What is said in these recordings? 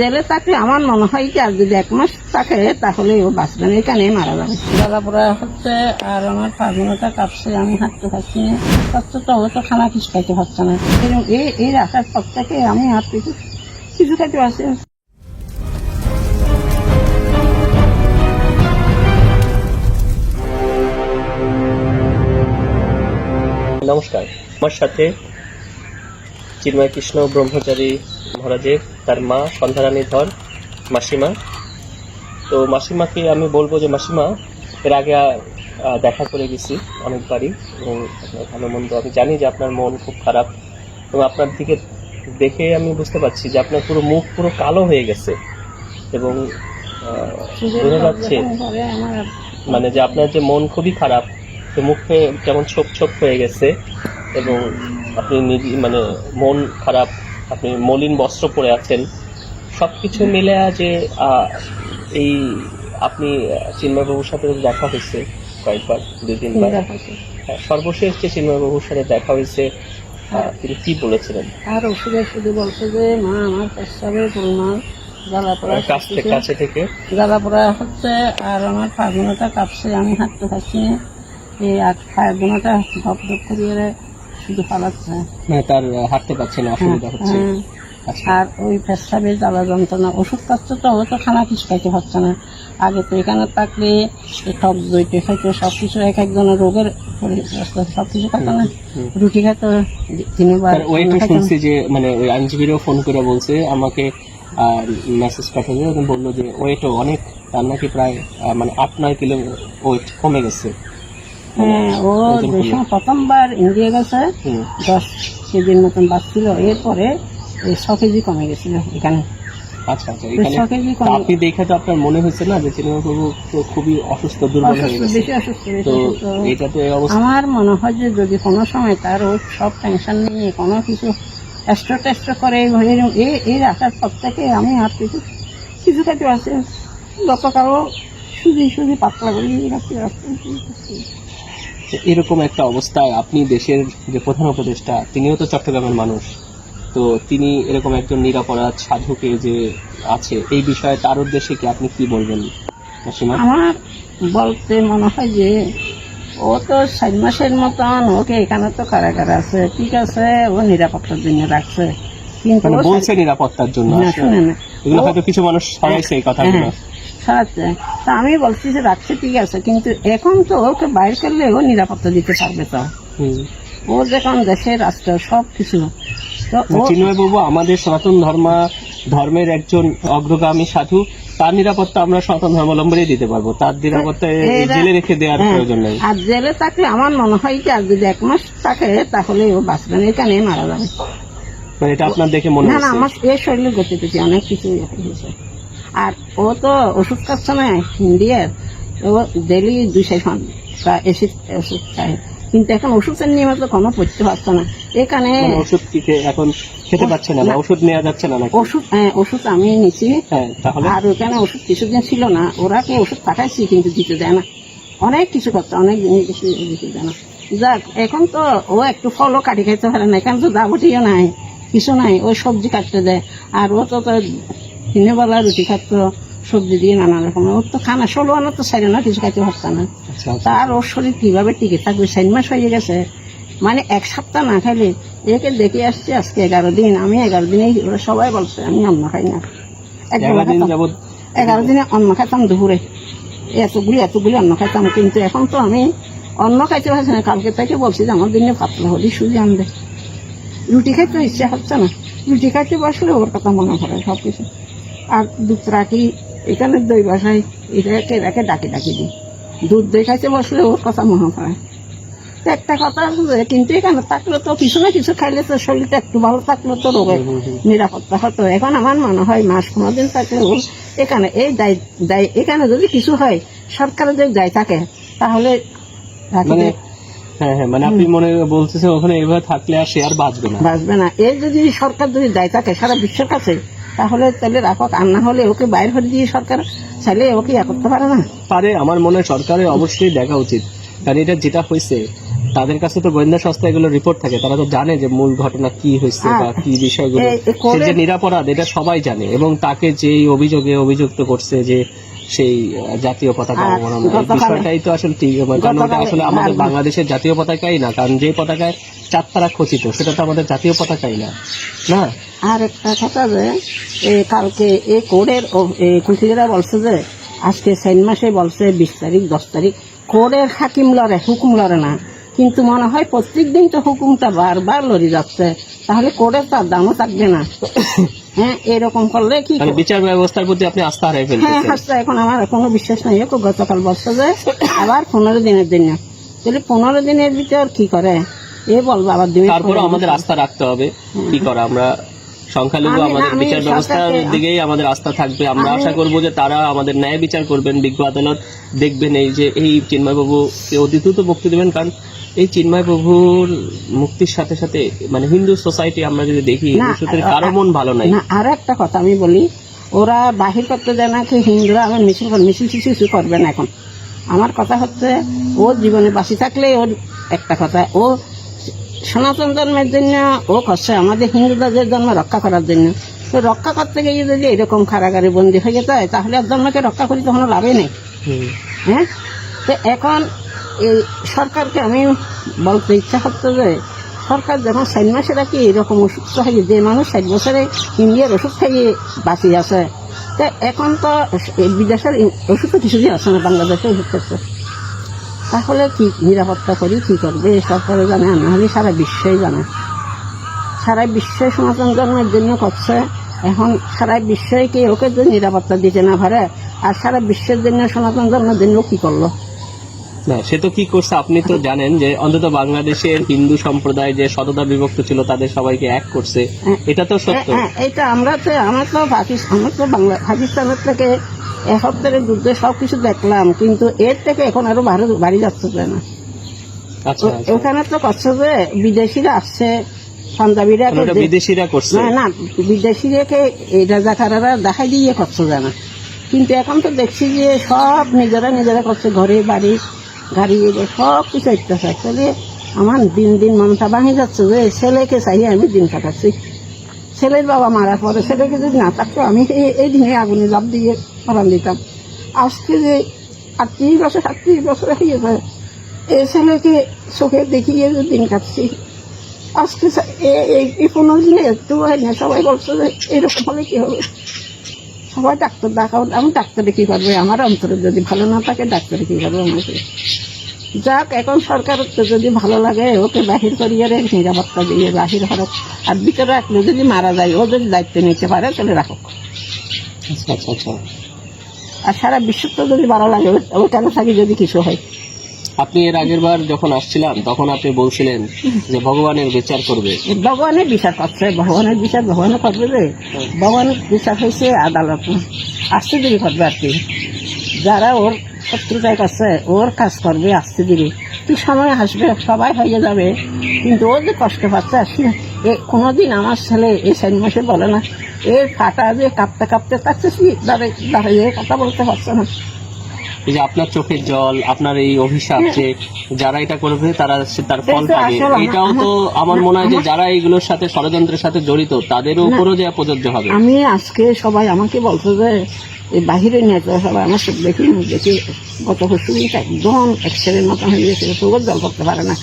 জেলে থাকলে আমার মনে হয় কি আর যদি এক মাস থাকে তাহলে ও বাঁচবে না এখানে মারা যাবে। জ্বালাপোড়া হচ্ছে আর আমার পাগনটা কাঁপছে আমি হাঁটতে পারছি না। কষ্ট তো ও তো খানা কিছু খাইতে পারছে না। এরকম এই এই রাখার পর থেকে আমি আর কিছু কিছু খাইতে পারছি না। নমস্কার। আমার সাথে চিন্ময় কৃষ্ণ ব্রহ্মচারী মহারাজের তার মা সন্ধ্যারানী ধর মাসিমা। তো মাসিমাকে আমি বলব যে মাসিমা এর আগে দেখা করে গেছি অনেকবারই এবং আপনার ভালো মন্দ আমি জানি যে আপনার মন খুব খারাপ এবং আপনার দিকে দেখে আমি বুঝতে পারছি যে আপনার পুরো মুখ পুরো কালো হয়ে গেছে এবং বোঝা যাচ্ছে মানে যে আপনার যে মন খুবই খারাপ তো মুখে কেমন ছোপ ছোপ হয়ে গেছে এবং আপনি নিজে মানে মন খারাপ আপনি মলিন বস্ত্র পরে আছেন সব কিছু মিলে যে এই আপনি চিন্ময়বাবুর সাথে দেখা হয়েছে কয়েকবার দুই তিনবার হ্যাঁ, সর্বশেষ যে চিন্ময়বাবুর সাথে দেখা হয়েছে আহ, তিনি কি বলেছিলেন? আর ওষুধে শুধু বলছে যে মা আমার পেশাবে গোলমাল জ্বালাপোড়া কাছ থেকে কাছে থেকে? জ্বালাপোড়া হচ্ছে আর আমার পাগুনোটা কাঁপছে আমি হাঁটতে পারছি না। এই আর পাগুনোটা ধপ ধপ করিয়ে শুধু পালাচ্ছে। মানে তার হাঁটতে পারছে না অসুবিধা হচ্ছে। হ্যাঁ। আচ্ছা। আর ওই জ্বালা যন্ত্রণা তো খানা কিছু খাইতে পারছে না। আগে তো এখানে থাকলে টক খাইতো সব কিছু এক একজনের রোগের সব কিছু খাইতো না। রুটি খাইতো তিনবার ওই একটু শুনছি যে মানে ওই আইনজীবীরাও ফোন করে বলছে আমাকে মেসেজ পাঠালো বলল যে ওয়েটও অনেক তার নাকি প্রায় মানে আট নয় কিলো ওয়েট কমে গেছে। হ্যাঁ ও যে সময় প্রথমবার ইন্ডিয়া গেছে দশ কেজির মতন বাঁচছিল এরপরে ছ কেজি কমে গেছিল এখানে। আচ্ছা আচ্ছা এখানে আপনি দেখে তো আপনার মনে হয়েছে না যে চিন্ময়বাবু তো খুবই অসুস্থ দুর্বল হয়ে গেছে। বেশি অসুস্থ বেশি তো এটা তো এই অবস্থা আমার মনে হয় যে যদি কোনো সময় তার ও সব টেনশন নিয়ে কোনো কিছু এক্সট্রা টেস্ট করে এই এই পর থেকে আমি আর কিছু কিছু খেতে পারছি না। গতকালও শুধু শুধু পাতলা করে রাখতে রাখতে তো এরকম একটা অবস্থায় আপনি দেশের যে প্রধান উপদেষ্টা তিনিও তো চট্টগ্রামের মানুষ তো তিনি এরকম একজন নিরাপরাধ সাধুকে যে আছে এই বিষয়ে তার উদ্দেশ্যে কি আপনি কি বলবেন আমার বলতে মনে হয় যে ও তো চার মাসের মতন ওকে এখানে তো কারাগার আছে ঠিক আছে ও নিরাপত্তার জন্য রাখছে কিন্তু মানে বলছে নিরাপত্তার জন্য শুনে না। এগুলো হয়তো কিছু মানুষ ছড়াইছে এই কথাগুলো। হ্যাঁ, সরাচ্ছে তা আমি বলছি যে রাখছে ঠিক আছে কিন্তু এখন তো ওকে বাইর করলে ও নিরাপত্তা দিতে পারবে তো। ও যখন দেশে রাষ্ট্র সব কিছু। তো বাবু আমাদের সনাতন ধর্মা ধর্মের একজন অগ্রগামী সাধু তার নিরাপত্তা আমরা সনাতন ধর্মাবলম্বনই দিতে পারব। তার নিরাপত্তা জেলে রেখে দেওয়ার হ্যাঁ, প্রয়োজন নেই। আর জেলে থাকলে আমার মনে হয় কি আর যদি এক মাস থাকে তাহলে ও বাঁচবে না এখানে মারা যাবে। মানে এটা আপনার দেখে মনে না না আমার এই শরীরে গতি অনেক কিছু হয়েছে আর ও তো ওষুধ খাচ্ছে না ইন্ডিয়ার ও ডেলি দুইশো এসিড ওষুধ খায়। কিন্তু এখন ওষুধের নিয়মে তো কোনো পড়তে পারছে না। এখানে মানে ওষুধ কি এখন খেতে পাচ্ছে না ওষুধ নেওয়া যাচ্ছে না ওষুধ হ্যাঁ ওষুধ আমি নিচ্ছি হ্যাঁ আর ওখানে ওষুধ কিছুদিন ছিল না। ওরা কি ওষুধ পাঠাইছি কিন্তু দিতে দেয় না। অনেক কিছু করছে অনেক জিনিস কিছু দিতে দেয় না। যাক এখন তো ও একটু ফলও কাটি খাইতে পারে না। এখানে তো দাবটিও নাই কিছু নাই ওই সবজি কাটতে দেয়। আর ও তো তো দিনের বেলা রুটি খাচ্তো সবজি দিয়ে নানা রকম। ওর তো খানা ষোলো আনা তো সাইড না কিছু খাইতে পারছে না। আচ্ছা আচ্ছা। তার ওর শরীর কীভাবে টিকে থাকবে? চার মাস হয়ে গেছে। মানে এক সপ্তাহ না খাইলে একে দেখে আসছে আজকে এগারো দিন। আমি এগারো দিনেই ওরা সবাই বলছে আমি অন্ন খাই না। এগারো দিন দিনে অন্ন খাইতাম দুপুরে। এতগুলি এতগুলি অন্ন খাইতাম। কিন্তু এখন তো আমি অন্ন খাইতে পারছি না। কালকে থেকে বলছি যে আমার দিনে পাতলা হলি সুজি আনবে। রুটি খাইতে ইচ্ছা হচ্ছে না। রুটি খাইতে বসলে ওর কথা মনে পড়ে সব কিছু আর দুধ রাখি এখানে দই বাসাই? এটাকে এটাকে ডাকি ডাকি দিই। দুধ দই খাইতে বসলে ওর কথা মনে পড়ে। একটা কথা কিন্তু এখানে থাকলে তো কিছু না কিছু খাইলে তো শরীরটা একটু ভালো থাকলে তো রোগের। নিরাপত্তা হতো। এখন আমার মনে হয় মাস পনেরো দিন থাকলে এখানে এই দায় দায় এখানে যদি কিছু হয় সরকারের যদি দায় থাকে তাহলে রাখি মানে হ্যাঁ হ্যাঁ মানে আপনি মনে বলতেছেন ওখানে এভাবে থাকলে আর সে আর বাঁচবে না। বাঁচবে না। এই যদি সরকার যদি দায় থাকে সারা বিশ্বের কাছে তাহলে তাহলে রাখক আর না হলে ওকে বাইর করে দিয়ে সরকার চাইলে ওকে ইয়া করতে পারে না। পারে আমার মনে হয় সরকারের অবশ্যই দেখা উচিত। কারণ এটা যেটা হয়েছে তাদের কাছে তো গোয়েন্দা সংস্থা এগুলো রিপোর্ট থাকে তারা তো জানে যে মূল ঘটনা কি হয়েছে হ্যাঁ। বা কি বিষয়গুলো। সে যে নিরাপরাধ এটা সবাই জানে এবং তাকে যেই অভিযোগে অভিযুক্ত করছে যে সেই জাতীয় পতাকা অবমাননা। বিষয়টাই তো আসলে ঠিক কারণ ওটা আসলে আমাদের বাংলাদেশের জাতীয় পতাকাই না কারণ যে পতাকায় চারতারা খচিত সেটা তো আমাদের জাতীয় পতাকাই না। না? আর একটা কথা যে কালকে এই কোর্টের কুচিরা বলছে যে আজকে সাইন মাসে বলছে বিশ তারিখ দশ তারিখ। কোর্টের হাকিম লড়ে হুকুম লড়ে না। কিন্তু মনে হয় প্রত্যেক দিন তো হুকুমটা বারবার লড়ে যাচ্ছে। তাহলে কোর্টের তার দামও থাকবে না। হ্যাঁ এরকম করলে কি মানে বিচার ব্যবস্থার প্রতি আপনি আস্থা হারাই হ্যাঁ আস্থা এখন আমার কোনো বিশ্বাস নাই। খুব গতকাল বলছে যে আবার পনেরো দিনের জন্য তাহলে পনেরো দিনের ভিতর কি করে? এ বলব আবার দিন তারপরে আমাদের আস্থা রাখতে হবে কি করা আমরা সংখ্যালঘু আমাদের বিচার ব্যবস্থার দিকেই আমাদের আস্থা থাকবে। আমরা আশা করব যে তারা আমাদের ন্যায় বিচার করবেন বিজ্ঞ আদালত দেখবেন এই যে এই চিন্ময় বাবুকে অতি দ্রুত মুক্তি দেবেন। কারণ এই চিন্ময় প্রভুর মুক্তির সাথে সাথে মানে হিন্দু সোসাইটি আমরা যদি দেখি কারও মন ভালো নাই। না আর একটা কথা আমি বলি ওরা বাহির করতে দেয় না কি হিন্দুরা আমার মিছিল কর মিছিল টিছিল করবে না এখন। আমার কথা হচ্ছে ও জীবনে বাঁচি থাকলে ওর একটা কথা ও সনাতন ধর্মের জন্য ও করছে, আমাদের হিন্দুদের জন্ম রক্ষা করার জন্য। তো রক্ষা করতে গিয়ে যদি এরকম কারাগারে বন্দী হয়ে যেতে হয় তাহলে আর ধর্মকে রক্ষা করি তখন লাভে নেই। হ্যাঁ? তো এখন এই সরকারকে আমি বলতে ইচ্ছা করতে যে, সরকার যখন ষাট মাসেরা কি এরকম অসুস্থ হয়ে, যে মানুষ ষাট বছরে ইন্ডিয়ার ওষুধ খাইয়ে বাঁচিয়ে আছে, তো এখন তো বিদেশের ওষুধ তো কিছুদিন আছে না, বাংলাদেশে ওষুধ করছে তাহলে কি নিরাপত্তা করি কি করবে? সরকারে জানে না হলে সারা বিশ্বই জানে। সারা বিশ্বে সনাতন ধর্মের জন্য করছে। এখন সারা বিশ্বই কি ওকে যে নিরাপত্তা দিতে না পারে আর সারা বিশ্বের জন্য সনাতন ধর্মের জন্য কি করল? না সে তো কি করছে আপনি তো জানেন যে অন্তত বাংলাদেশের হিন্দু সম্প্রদায় যে সততা বিভক্ত ছিল তাদের সবাইকে এক করছে। হ্যাঁ। এটা তো সত্য। হ্যাঁ, এটা আমরা তো আমরা তো পাকিস্তান আমরা তো বাংলা পাকিস্তানের থেকে এক সপ্তাহের যুদ্ধে সব কিছু দেখলাম কিন্তু এর থেকে এখন আরও ভারত বাড়ি যাচ্ছে না আচ্ছা আচ্ছা। ওখানে তো করছে যে বিদেশিরা আসছে পাঞ্জাবিরা মানে বিদেশিরা করছে? না না বিদেশিরাকে এই রাজাকারারা দেখাই দিয়ে করছে জানা কিন্তু এখন তো দেখছি যে সব নিজেরা নিজেরা করছে ঘরে বাড়ি গাড়ি সব কিছু অত্যাচার। তাহলে আমার দিন দিন মনটা ভাঙে যাচ্ছে যে ছেলেকে চাইয়ে আমি দিন কাটাচ্ছি। ছেলের বাবা মারার পরে ছেলেকে যদি না থাকতো আমি এই- এই দিনে আগুনে লাভ দিয়ে মারান দিতাম আজকে যে আটত্রিশ বছর, সাতত্রিশ বছর হয়ে গেছে এই ছেলেকে চোখে দেখিয়ে যে দিন কাটছি। আজকে এ- এই পনেরো দিনে একটু হয় না। সবাই বলছে যে এরকম হলে কি হবে? সবাই ডাক্তার দেখাও, আমি ডাক্তারে কি করবে? আমার অন্তরে যদি ভালো না থাকে, ডাক্তারে কি করবে আমাকে? যাক, এখন সরকার যদি ভালো লাগে, ওকে বাহির করিয়ে রে নিরাপত্তা দিয়ে বাহির হরক আর ভিতরে রাখলে যদি মারা যায় ও যদি দায়িত্ব নিতে পারে, তাহলে রাখো আচ্ছা আচ্ছা আচ্ছা। আর সারা বিশ্ব তো যদি ভালো লাগে ও- ওখানে থাকি যদি কিছু হয়। আপনি এর আগের বার যখন আসছিলাম তখন আপনি বলছিলেন যে ভগবানের বিচার করবে। ভগবানের বিচার করছে ভগবানের বিচার ভগবানে করবে যে ভগবানের বিচার হয়েছে আদালত। আসতে দেরি করবে আর কি। যারা ওর শত্রুতায় করছে ওর কাজ করবে আসতে দেরি। তুই সময় আসবে সবাই হয়ে যাবে। কিন্তু ও যে কষ্ট পাচ্ছে আসি এ কোনোদিন আমার ছেলে এই সাইন মাসে বলে না। এর ফাটা যে কাঁপতে কাঁপতে দাঁড়িয়ে দাঁড়িয়ে কথা বলতে পারছে না। এই যে আপনার চোখের জল আপনার এই অভিশাপ যে যারা এটা করবে তারা তার ফল পাবে। এটাও তো আমার মনে হয় যে যারা এইগুলোর সাথে ষড়যন্ত্রের সাথে জড়িত তাদের উপরও যে প্রযোজ্য হবে। আমি আজকে সবাই আমাকে বলছে যে এই বাহিরে নিয়ে তো সবাই আমার চোখ দেখি দেখি গত পরশুদিনটা একদম এক্সরের মতন হয়ে গেছে চোখের জল করতে পারে না।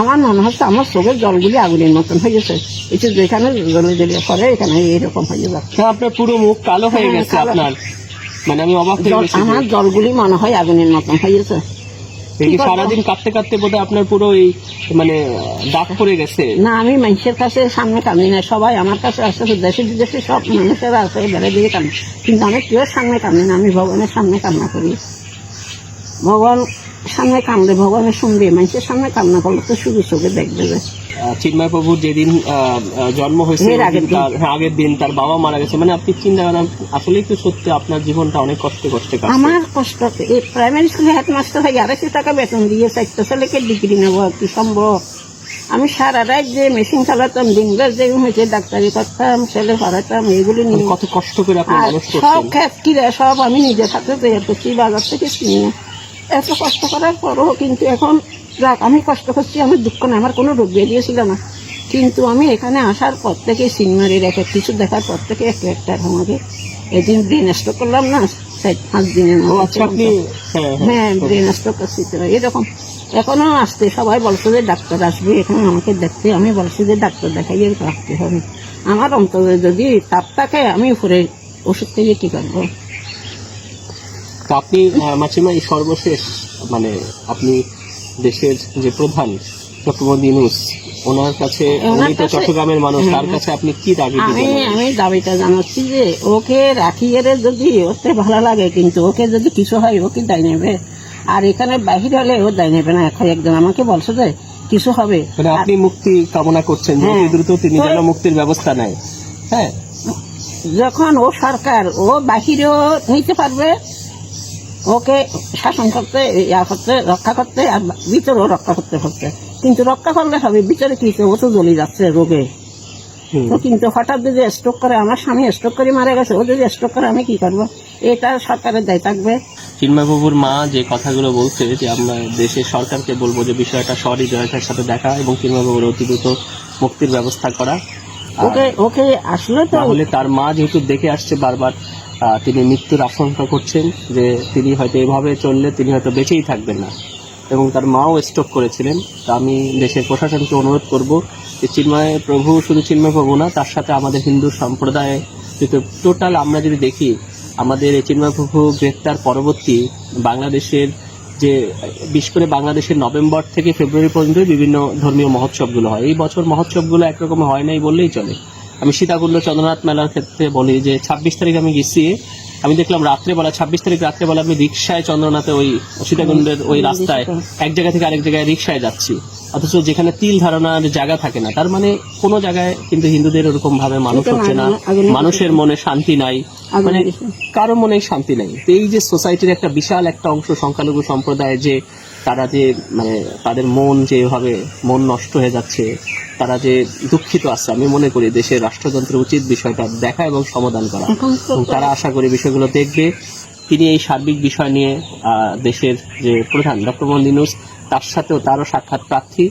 আমার মনে হচ্ছে আমার চোখের জলগুলি আগুনের মতন হয়ে গেছে। এই যে যেখানে জলে জলে করে এখানে এইরকম হয়ে যাচ্ছে। আপনার পুরো মুখ কালো হয়ে হ্যাঁ, গেছে। আপনার। মানে আমি অবাক হয়ে আমার জলগুলি মনে হয় আগুনের মতন হয়ে করব? সারাদিন কাটতে কাটতে বোধহয় আপনার পুরো এই মানে দাগ পড়ে গেছে। না আমি মানুষের কাছে সামনে কান্দি না সবাই আমার কাছে আসে দেশে বিদেশে সব মানুষেরা আছে বেড়ে দিয়ে কান্দি কিন্তু আমি কেউ সামনে কান্দি না আমি ভগবানের সামনে কান্না করি। ভগবান সামনে কান্দে ভগবানের শুনবে মানুষের সামনে কান্না করলে তো শুধু চোখে দেখবে চিন্ময় প্রভুর যেদিন জন্ম হয়েছে তার হ্যাঁ, আগের দিন তার বাবা মারা গেছে। মানে আপনি চিন্তা করেন আসলে একটু সত্যি আপনার জীবনটা অনেক কষ্টে কষ্টে আমার কষ্ট এই প্রাইমারি স্কুলে হেডমাস্টার হয়ে আড়াইশো টাকা বেতন দিয়ে চারটা ছেলেকে ডিগ্রি নেব কি সম্ভব? আমি সারা রাত যে মেশিন চালাতাম দিন রাত যে হয়েছে ডাক্তারি করতাম ছেলে পড়াতাম এগুলি মানে নিয়ে। কত কষ্ট করে সব খেত কিনে সব আমি নিজের হাতে তৈরি করছি বাজার থেকে কিনে। এত কষ্ট করার পরও কিন্তু এখন যাক আমি কষ্ট করছি আমার দুঃখ না আমার কোনো রোগ বেরিয়ে ছিল না। কিন্তু আমি এখানে আসার পর থেকে সিনেমারির এক এক কিছু দেখার পর থেকে এক একটা আমাকে এদিন ব্রেন স্ট্রোক করলাম না পাঁচ দিনের আচ্ছা হ্যাঁ হ্যাঁ হ্যাঁ ব্রেন স্ট্রোক করছি তো এরকম। এখনও আসতে সবাই বলছে যে ডাক্তার আসবে এখন আমাকে দেখতে আমি বলছি যে ডাক্তার দেখাইয়ে রাখতে হবে। আমার অন্তরে যদি তাপ থাকে আমি উপরে ওষুধ থেকে কি করব? আপনি মাসিমা এই সর্বশেষ মানে আপনি দেশের যে প্রধান চট্টগ্রাম ইউনুস ওনার কাছে উনি তো চট্টগ্রামের মানুষ তার হ্যাঁ। কাছে আপনি কি দাবি আমি আমি দাবিটা জানাচ্ছি যে ওকে রাখিয়ে যদি ওতে ভালো লাগে কিন্তু ওকে যদি কিছু হয় ওকে দায় নেবে? আর এখানে বাহির হলে ও দায় নেবে না এখন একজন আমাকে বলছে যে কিছু হবে। মানে আপনি মুক্তি কামনা করছেন যে হ্যাঁ। দ্রুত তিনি যেন মুক্তির ব্যবস্থা নেয়। হ্যাঁ। যখন ও সরকার ও বাহিরেও নিতে পারবে ওকে শাসন করতে ইয়া করতে রক্ষা করতে আর ভিতরেও রক্ষা করতে করতে কিন্তু রক্ষা করলে হবে ভিতরে কি ও তো জ্বলে যাচ্ছে রোগে। তো কিন্তু হঠাৎ যদি স্ট্রোক করে আমার স্বামী স্ট্রোক করে মারা গেছে ও যদি স্ট্রোক করে আমি কি করব? এটা সরকারের দায় থাকবে। চিন্ময়বাবুর মা যে কথাগুলো বলছে যে আমরা দেশের সরকারকে বলব যে বিষয়টা সহৃদয়তার সাথে দেখা এবং চিন্ময়বাবুর অতি দ্রুত মুক্তির ব্যবস্থা করা। ওকে ওকে আসলে তো তাহলে তার মা যেহেতু দেখে আসছে বারবার তিনি মৃত্যুর আশঙ্কা করছেন যে তিনি হয়তো এভাবে চললে তিনি হয়তো বেঁচেই থাকবেন না। এবং তার মাও স্ট্রোক করেছিলেন। তা আমি দেশের প্রশাসনকে অনুরোধ করব যে চিন্ময় প্রভু শুধু চিন্ময় প্রভু না, তার সাথে আমাদের হিন্দু সম্প্রদায়ে টোটাল আমরা যদি দেখি, আমাদের এই চিন্ময় প্রভু গ্রেপ্তার পরবর্তী বাংলাদেশের যে, বিশেষ করে বাংলাদেশের নভেম্বর থেকে ফেব্রুয়ারি পর্যন্ত বিভিন্ন ধর্মীয় মহোৎসবগুলো হয়। এই বছর মহোৎসবগুলো একরকম হয় নাই বললেই চলে। আমি সীতাকুণ্ড চন্দ্রনাথ মেলার ক্ষেত্রে বলি যে ছাব্বিশ তারিখ আমি গেছি। আমি দেখলাম রাত্রেবেলা ছাব্বিশ তারিখ রাত্রেবেলা আমি রিক্সায় চন্দ্রনাথে ওই সীতাকুণ্ডের ওই রাস্তায় এক জায়গা থেকে আরেক জায়গায় রিক্সায় যাচ্ছি। অথচ যেখানে তিল ধারণার জায়গা থাকে না তার মানে কোনো জায়গায় কিন্তু হিন্দুদের ওরকম ভাবে মানুষ হচ্ছে না। মানুষের মনে শান্তি নাই। মানে কারও মনে শান্তি নাই। তো এই যে সোসাইটির একটা বিশাল একটা অংশ সংখ্যালঘু সম্প্রদায় যে তারা যে মানে তাদের মন যেভাবে মন নষ্ট হয়ে যাচ্ছে তারা যে দুঃখিত আছে আমি মনে করি দেশের রাষ্ট্রযন্ত্রের উচিত বিষয়টা দেখা এবং সমাধান করা। তারা আশা করি বিষয়গুলো দেখবে। তিনি এই সার্বিক বিষয় নিয়ে দেশের যে প্রধান ডক্টর মোহাম্মদ ইউনূস তার সাথেও তারও সাক্ষাৎ প্রার্থী।